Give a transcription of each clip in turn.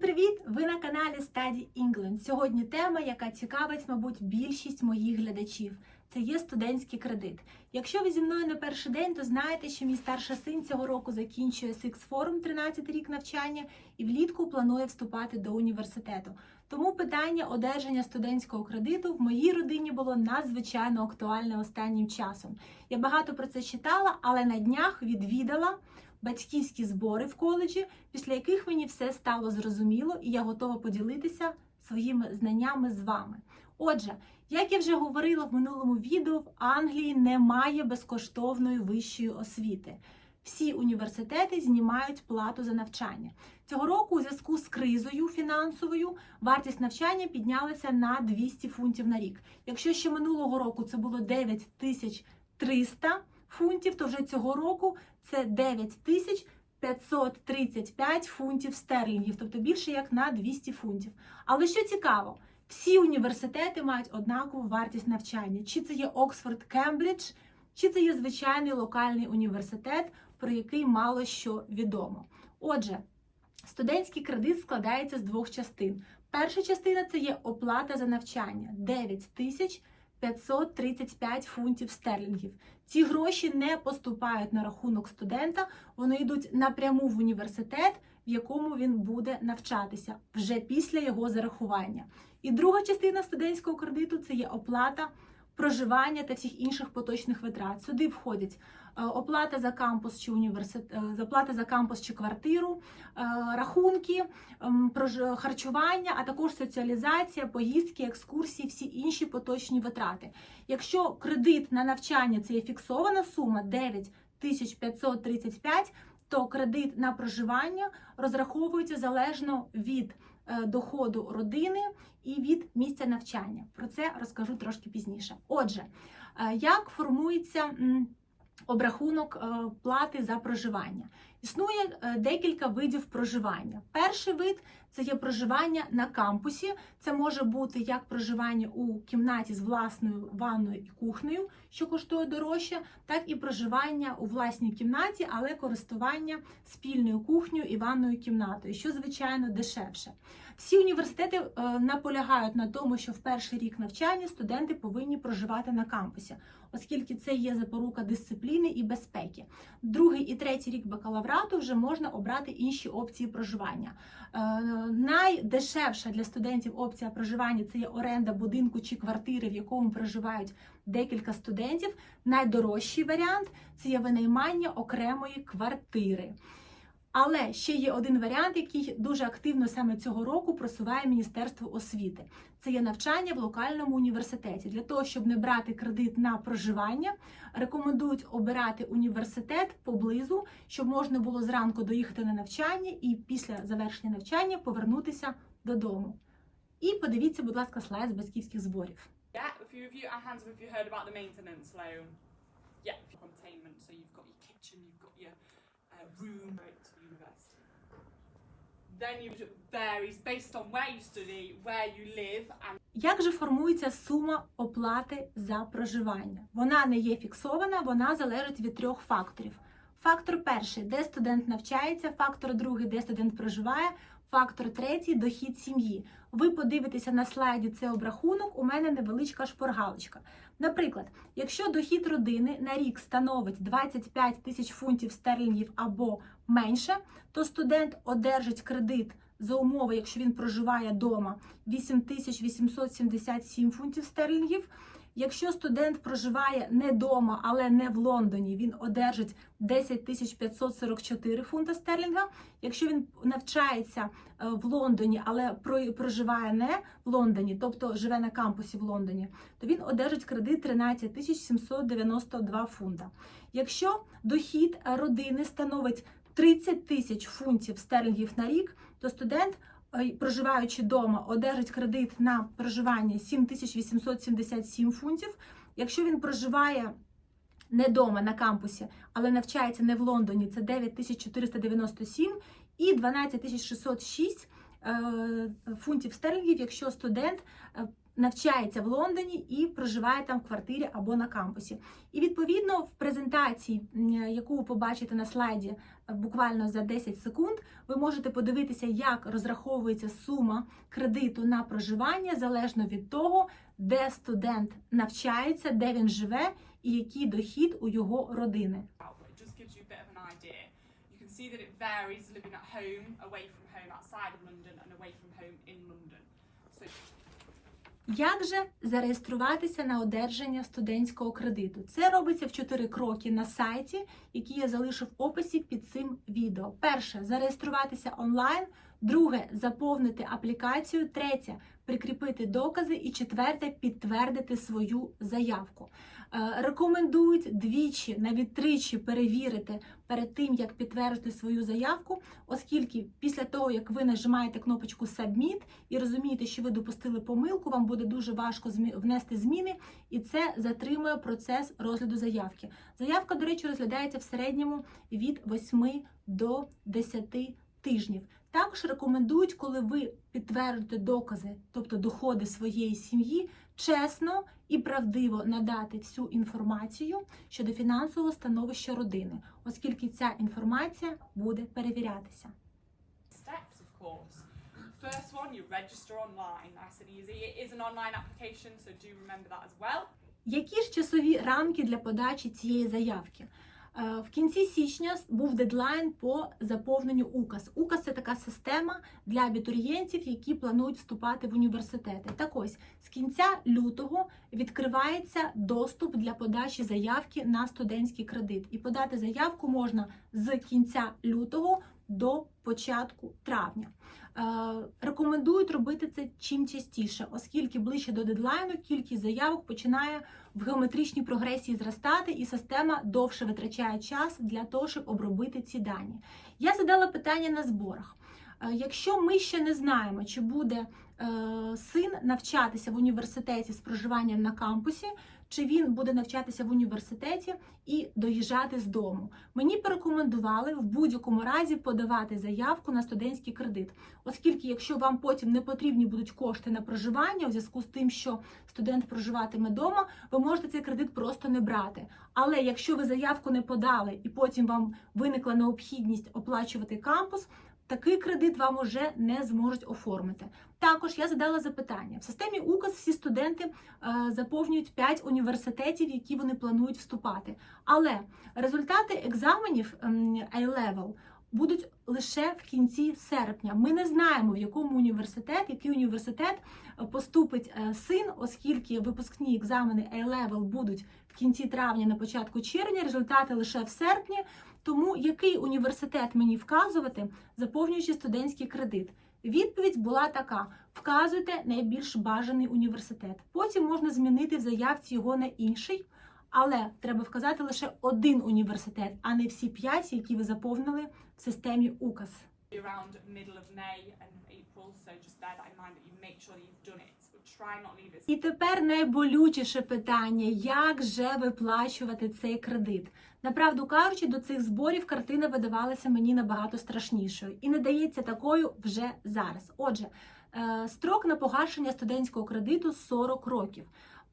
привіт! Ви на каналі Study England. Сьогодні тема, яка цікавить, мабуть, більшість моїх глядачів. Це є студентський кредит. Якщо ви зі мною не перший день, то знаєте, що мій старший син цього року закінчує Six Forum, 13 рік навчання, і влітку планує вступати до університету. Тому питання одержання студентського кредиту в моїй родині було надзвичайно актуальне останнім часом. Я багато про це читала, але на днях відвідала батьківські збори в коледжі, після яких мені все стало зрозуміло, і я готова поділитися своїми знаннями з вами. Отже, як я вже говорила в минулому відео, в Англії немає безкоштовної вищої освіти. Всі університети знімають плату за навчання. Цього року, у зв'язку з кризою фінансовою, вартість навчання піднялася на 200 фунтів на рік. Якщо ще минулого року це було 9300 фунтів, то вже цього року це 9535 фунтів стерлінгів, тобто більше як на 200 фунтів. Але що цікаво, всі університети мають однакову вартість навчання. Чи це є Оксфорд, Кембридж, чи це є звичайний локальний університет, про який мало що відомо. Отже, студентський кредит складається з двох частин. Перша частина це є оплата за навчання 9 тисяч 535 фунтів стерлінгів. Ці гроші не поступають на рахунок студента, вони йдуть напряму в університет, в якому він буде навчатися вже після його зарахування. І друга частина студентського кредиту це є оплата проживання та всіх інших поточних витрат. Сюди входять оплата за кампус чи університет, оплата за кампус чи квартиру, е, рахунки, ем, харчування, а також соціалізація, поїздки, екскурсії, всі інші поточні витрати. Якщо кредит на навчання це є фіксована сума 9 535, то кредит на проживання розраховується залежно від е, доходу родини і від місця навчання. Про це розкажу трошки пізніше. Отже, е, як формується обрахунок е, плати за проживання? Існує е, декілька видів проживання. Перший вид це є проживання на кампусі. Це може бути як проживання у кімнаті з власною ванною і кухнею, що коштує дорожче, так і проживання у власній кімнаті, але користування спільною кухнею і ванною кімнатою, що звичайно дешевше. Всі університети е, наполягають на тому, що в перший рік навчання студенти повинні проживати на кампусі, оскільки це є запорука дисципліни і безпеки. Другий і третій рік бакалаврату вже можна обрати інші опції проживання. Е, Найдешевша для студентів опція проживання це є оренда будинку чи квартири, в якому проживають декілька студентів. Найдорожчий варіант це є винаймання окремої квартири. Але ще є один варіант, який дуже активно саме цього року просуває Міністерство освіти. Це є навчання в локальному університеті. Для того, щоб не брати кредит на проживання, рекомендують обирати університет поблизу, щоб можна було зранку доїхати на навчання і після завершення навчання повернутися додому. І подивіться, будь ласка, слайд з батьківських зборів. Yeah, of you, our hands if you heard about the maintenance loan. Yeah, containment. So you've got room to university. Then you varies based on where you study, where you live, and Як же формується сума оплати за проживання? Вона не є фіксована, вона залежить від трьох факторів. Фактор перший, де студент навчається, фактор другий, де студент проживає, фактор третій дохід сім'ї. Ви подивитеся на слайді цей обрахунок, у мене невеличка шпоргалочка. Наприклад, якщо дохід родини на рік становить 25 тисяч фунтів стерлінгів або менше, то студент одержить кредит за умови, якщо він проживає вдома, 8877 фунтів стерлінгів. Якщо студент проживає не вдома, але не в Лондоні, він одержить 10 544 фунта стерлінга. Якщо він навчається е, в Лондоні, але проживає не в Лондоні, тобто живе на кампусі в Лондоні, то він одержить кредит 13 792 фунта. Якщо дохід родини становить 30 тисяч фунтів стерлінгів на рік, то студент, проживаючи вдома, одержить кредит на проживання 7877 фунтів. Якщо він проживає не вдома на кампусі, але навчається не в Лондоні, це 9497 і 12606 е, фунтів стерлінгів, якщо студент е, навчається в Лондоні і проживає там в квартирі або на кампусі. І відповідно в презентації, яку ви побачите на слайді е, буквально за 10 секунд, ви можете подивитися, як розраховується сума кредиту на проживання залежно від того, де студент навчається, де він живе і який дохід у його родини. see that it varies living at home, away from home, outside of London, and away from home in London. So Як же зареєструватися на одержання студентського кредиту? Це робиться в 4 кроки на сайті, який я залишу в описі під цим відео. Перше зареєструватися онлайн. Друге заповнити аплікацію. Третє прикріпити докази. І четверте підтвердити свою заявку. Е, Рекомендують двічі, навіть тричі перевірити перед тим, як підтвердити свою заявку, оскільки після того, як ви нажимаєте кнопочку Submit і розумієте, що ви допустили помилку, вам буде дуже важко внести зміни, і це затримує процес розгляду заявки. Заявка, до речі, розглядається в середньому від 8 до 10 тижнів. Також рекомендують, коли ви підтвердите докази, тобто доходи своєї сім'ї, чесно і правдиво надати всю інформацію щодо фінансового становища родини, оскільки ця інформація буде перевірятися. steps, of course. First one, you register online. Nice and easy. It is an online application, so do remember that as well. Які ж часові рамки для подачі цієї заявки? Е, В кінці січня був дедлайн по заповненню указ. Указ це така система для абітурієнтів, які планують вступати в університети. Так ось з кінця лютого відкривається доступ для подачі заявки на студентський кредит. І подати заявку можна з кінця лютого до початку травня. Е, Рекомендують робити це чим частіше, оскільки ближче до дедлайну кількість заявок починає в геометричній прогресії зростати, і система довше витрачає час для того, щоб обробити ці дані. Я задала питання на зборах. Е, Якщо ми ще не знаємо, чи буде е, син навчатися в університеті з проживанням на кампусі, чи він буде навчатися в університеті і доїжджати з дому, мені порекомендували в будь-якому разі подавати заявку на студентський кредит, оскільки, якщо вам потім не потрібні будуть кошти на проживання, у зв'язку з тим, що студент проживатиме вдома, ви можете цей кредит просто не брати. Але якщо ви заявку не подали і потім вам виникла необхідність оплачувати кампус, такий кредит вам уже не зможуть оформити. Також я задала запитання: в системі УКАС всі студенти е, заповнюють 5 університетів, які вони планують вступати. Але результати екзаменів A-Level будуть лише в кінці серпня. Ми не знаємо, в якому університет, який університет е, поступить е, син, оскільки випускні екзамени A-Level будуть в кінці травня, на початку червня, результати лише в серпні. Тому який університет мені вказувати, заповнюючи студентський кредит? Відповідь була така: вказуйте найбільш бажаний університет. Потім можна змінити в заявці його на інший, але треба вказати лише один університет, а не всі п'ять, які ви заповнили в системі УКАС. Around middle of May and April, so just bear that in mind that you make sure that you've done it. І тепер найболючіше питання: як же виплачувати цей кредит? Направду кажучи, до цих зборів картина видавалася мені набагато страшнішою і не дається такою вже зараз. Отже, е, строк на погашення студентського кредиту 40 років.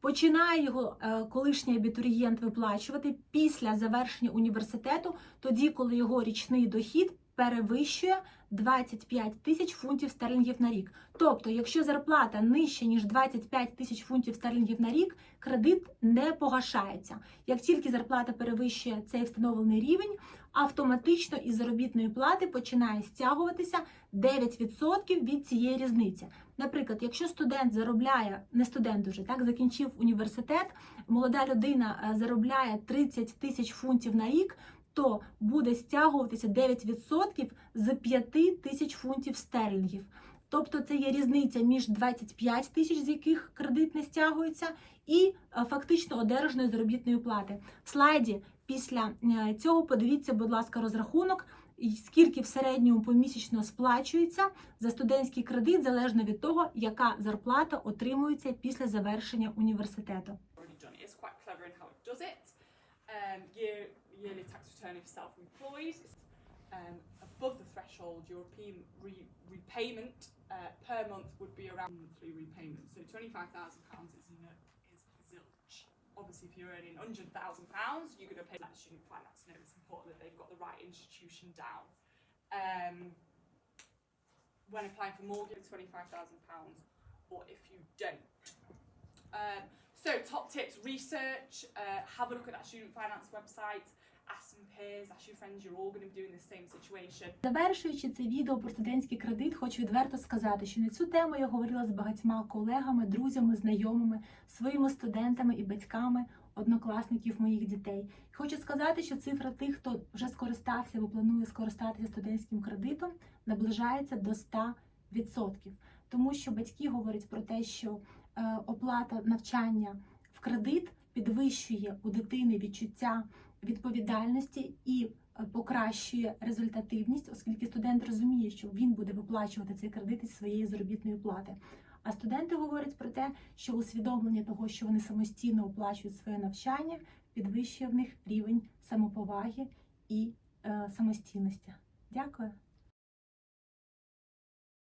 Починає його е, колишній абітурієнт виплачувати після завершення університету, тоді, коли його річний дохід перевищує 25 тисяч фунтів стерлінгів на рік. Тобто, якщо зарплата нижча ніж 25 тисяч фунтів стерлінгів на рік, кредит не погашається. Як тільки зарплата перевищує цей встановлений рівень, автоматично із заробітної плати починає стягуватися 9% від цієї різниці. Наприклад, якщо студент заробляє, не студент уже так закінчив університет, молода людина е, заробляє 30 тисяч фунтів на рік, то буде стягуватися 9% з 5 тисяч фунтів стерлінгів. Тобто це є різниця між 25 тисяч, з яких кредит не стягується, і е, фактично одержаної заробітної плати. В слайді після е, цього подивіться, будь ласка, розрахунок, скільки в середньому помісячно сплачується за студентський кредит, залежно від того, яка зарплата отримується після завершення університету. Yearly tax return if self-employed. It's, um, above the threshold European re- repayment uh, per month would be around monthly repayment. So twenty-five thousand pounds is you know is zilch. Obviously, if you're earning hundred thousand pounds, you're going to pay that student finance note. It's important that they've got the right institution down. Um, when applying for mortgage, twenty-five thousand pounds, or if you don't. Um, so top tips: research. Uh, have a look at that student finance website. Завершуючи це відео про студентський кредит, хочу відверто сказати, що на цю тему я говорила з багатьма колегами, друзями, знайомими, своїми студентами і батьками, однокласників моїх дітей. Хочу сказати, що цифра тих, хто вже скористався або планує скористатися студентським кредитом, наближається до 100%. Тому що батьки говорять про те, що е, оплата навчання в кредит підвищує у дитини відчуття відповідальності і е, покращує результативність, оскільки студент розуміє, що він буде виплачувати цей кредит із своєї заробітної плати. А студенти говорять про те, що усвідомлення того, що вони самостійно оплачують своє навчання, підвищує в них рівень самоповаги і е, самостійності. Дякую.